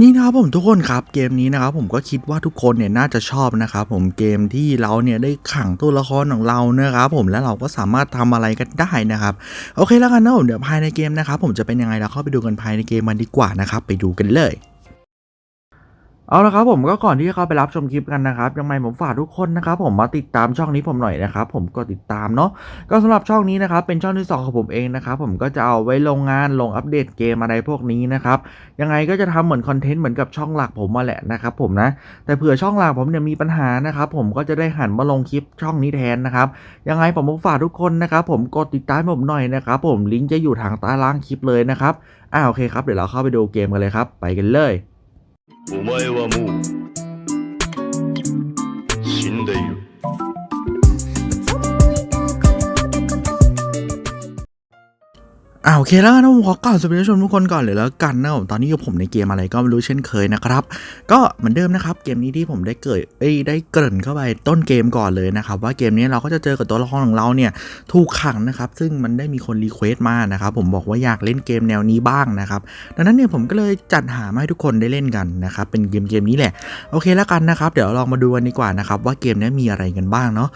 นี่นะครับผมทุกคนครับเกมนี้นะครับผมก็คิดว่าทุกคนเนี่ยน่าจะชอบนะครับผมเกมที่เราเนี่ยได้ขังตัวละครของเรานะครับผมและเราก็สามารถทำอะไรกันได้นะครับโอเคแล้วกันนะผมเดี๋ยวภายในเกมนะครับผมจะเป็นยังไงเราเข้าไปดูกันภายในเกมมันดีกว่านะครับไปดูกันเลย เอาละครับผมก็ก่อนที่จะเข้าไปรับชมคลิปกันนะครับยังไงผมฝากทุกคนนะครับผมมาติดตามช่องนี้ผมหน่อยนะครับผมก็ติดตามเนาะก็สำหรับช่องนี้นะครับเป็นช่องที่สองของผมเองนะครับผมก็จะเอาไว้ลงงานลงอัปเดตเกมอะไรพวกนี้นะครับยังไงก็จะทำเหมือนคอนเทนต์เหมือนกับช่องหลักผมมาแหละนะครับผมนะแต่เผื่อช่องหลักผมเนี่ยมีปัญหานะครับผมก็จะได้หันมาลงคลิปช่องนี้แทนนะครับยังไงผมก็ฝากทุกคนนะครับผมกดติดตามผมหน่อยนะครับผมลิงก์จะอยู่ทางใต้ล่างคลิปเลยนะครับอ่าโอเคครับเดี๋ยวเราเข้าไปดูเกมกันเลยครับไปกันเลย お前はもう โอเคแล้วนะผมขอกล่าวสวัสดีชมทุกคนก่อนเลยแล้วกันนะผมตอนนี้อยู่ผมในเกมอะไรก็ไม่รู้เช่นเคยนะครับ ก็เหมือนเดิมนะครับเกมนี้ที่ผมได้เกิดเอ้ยได้เกริ่นเข้าไปต้นเกมก่อนเลยนะครับว่าเกมนี้เราก็จะเจอกับตัวละครของเราเนี่ยถูกขังนะครับซึ่งมันได้มีคนรีเควสต์มานะครับผมบอกว่าอยากเล่นเกมแนวนี้บ้างนะครับดังนั้นเนี่ยผมก็เลยจัดหามาให้ทุกคนได้เล่นกันนะครับเป็นเกมเกมนี้แหละโอเคแล้วกันนะครับเดี๋ยวลองมาดูกันดีกว่านะครับว่าเกมนี้มีอะไรกันบ้างเนาะ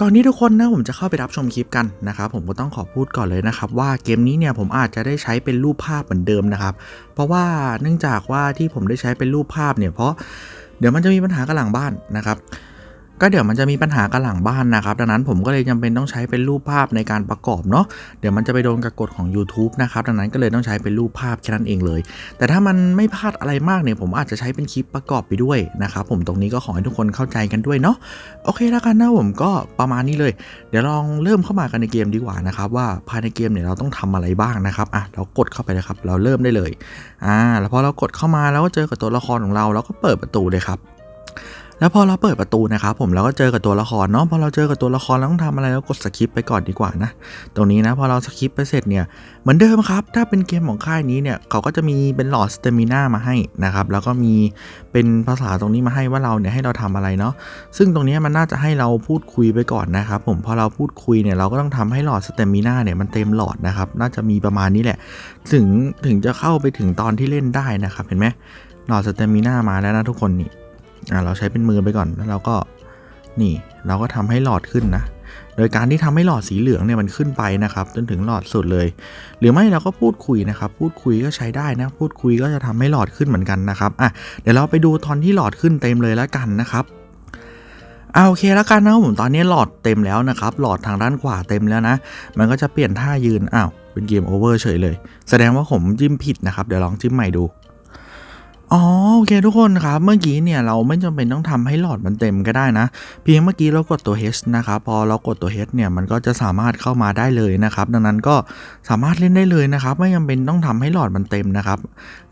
ก่อนนี้ทุกคนนะผมจะเข้าไปรับชมคลิปกันนะครับผมก็ต้องขอพูดก่อนเลยนะครับว่าเกมนี้เนี่ยผมอาจจะได้ใช้เป็นรูปภาพเหมือนเดิมนะครับ เพราะว่าเนื่องจากว่าที่ผมได้ใช้เป็นรูปภาพเนี่ยเพราะเดี๋ยวมันจะมีปัญหากับหลังบ้านนะครับ ก็เดี๋ยวมันจะมีปัญหากับหลังบ้านนะครับ ดังนั้นผมก็เลยจำเป็นต้องใช้เป็นรูปภาพในการประกอบเนาะเดี๋ยวมันจะไปโดนกับกฎของ YouTube นะครับ ดังนั้นก็เลยต้องใช้เป็นรูปภาพแค่นั้นเองเลย แต่ถ้ามันไม่พลาดอะไรมากเนี่ยผมอาจจะใช้เป็นคลิปประกอบไปด้วยนะครับผมตรงนี้ก็ขอให้ทุกคนเข้าใจกันด้วยเนาะโอเคแล้วกันนะผมก็ประมาณนี้เลย เดี๋ยวลองเริ่มเข้ามากันในเกมดีกว่านะครับว่าภายในเกมเนี่ยเราต้องทำอะไรบ้างนะครับอะเรากดเข้าไปเลยครับ เราเริ่มได้เลยอ่าแล้วพอเรากดเข้ามาแล้วก็เจอกับตัวละครของเราเราก็เปิดประตูเลยครับ แล้วพอเราเปิดประตูนะครับผมเราก็เจอกับตัวละครเนาะพอเราเจอกับตัวละครเราต้องทำอะไรแล้วกดสคิปไปก่อนดีกว่านะตรงนี้นะพอเราสคิปไปเสร็จเนี่ยเหมือนเดิมครับ ถ้าเป็นเกมของค่ายนี้เนี่ยเขาก็จะมีเป็นหลอดสเตมิน่ามาให้นะครับแล้วก็มีเป็นภาษาตรงนี้มาให้ว่าเราเนี่ยให้เราทำอะไรเนาะซึ่งตรงนี้มันน่าจะให้เราพูดคุยไปก่อนนะครับผมพอเราพูดคุยเนี่ยเราก็ต้องทำให้หลอดสเตมิน่าเนี่ยมันเต็มหลอดนะครับน่าจะมีประมาณนี้แหละ ถึงถึงจะเข้าไปถึงตอนที่เล่นได้นะครับเห็นไหมหลอดสเตมิน่ามาแล้วนะทุกคนนี่ อ่าเราใช้เป็นมือไปก่อนแล้วเราก็นี่เราก็ทำให้หลอดขึ้นนะ โดยการที่ทำให้หลอดสีเหลืองเนี่ยมันขึ้นไปนะครับจนถึงหลอดสุดเลย หรือไม่เราก็พูดคุยนะครับ พูดคุยก็ใช้ได้นะ พูดคุยก็จะทำให้หลอดขึ้นเหมือนกันนะครับอะเดี๋ยวเราไปดูตอนที่หลอดขึ้นเต็มเลยแล้วกันนะครับเอาโอเคแล้วกันนะครับผมตอนนี้หลอดเต็มแล้วนะครับ หลอดทางด้านขวาเต็มแล้วนะ มันก็จะเปลี่ยนท่ายืนอ้าวเป็นเกมโอเวอร์เฉยเลย แสดงว่าผมจิ้มผิดนะครับ เดี๋ยวลองจิ้มใหม่ดู อ๋อโอเคทุกคนครับ เมื่อกี้เนี่ยเราไม่จำเป็นต้องทำให้หลอดมันเต็มก็ได้นะ เพียงเมื่อกี้เรากดตัว H นะครับพอเรากดตัว H เนี่ยมันก็จะสามารถเข้ามาได้เลยนะครับ ดังนั้นก็สามารถเล่นได้เลยนะครับ ไม่จำเป็นต้องทำให้หลอดมันเต็มนะครับ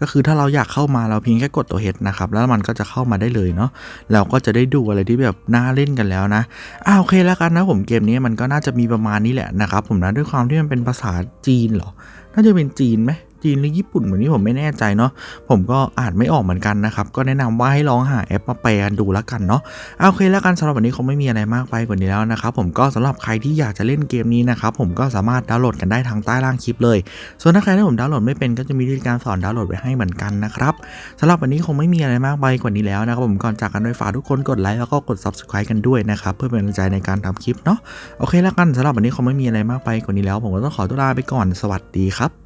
ก็คือถ้าเราอยากเข้ามาเราเพียงแค่กดตัว H นะครับแล้วมันก็จะเข้ามาได้เลยเนาะเราก็จะได้ดูอะไรที่แบบน่าเล่นกันแล้วนะอ่าโอเคแล้วกันนะผมเกมนี้มันก็น่าจะมีประมาณนี้แหละนะครับผมนะด้วยความที่มันเป็นภาษาจีนเหรอน่าจะเป็นจีนไหม จีนหรือญี่ปุ่นเหมือนนี้ผมไม่แน่ใจเนาะผมก็อ่านไม่ออกเหมือนกันนะครับ ก็แนะนำว่าให้ลองหาแอปมาแปลกันดูแล้วกันเนาะเอาโอเคแล้วกันสำหรับวันนี้คงไม่มีอะไรมากไปกว่านี้แล้วนะครับผมก็สำหรับใครที่อยากจะเล่นเกมนี้นะครับผมก็สามารถดาวน์โหลดกันได้ทางใต้ล่างคลิปเลย ส่วนถ้าใครที่ผมดาวน์โหลดไม่เป็นก็จะมีวิธีการสอนดาวน์โหลดไว้ให้เหมือนกันนะครับสำหรับวันนี้คงไม่มีอะไรมากไปกว่านี้แล้วนะครับผมก่อนจากกันโดยฝากทุกคนกดไลค์แล้วก็กด subscribe กันด้วยนะครับเพื่อเป็นกำลังใจในการทำคลิปเนาะโอเคแล้วกันสำหรับวันนี้คงไม่มีอะไรมากไปกว่านี้แล้ว ผมก็ต้องขอตัวลาไปก่อนสวัสดีครับ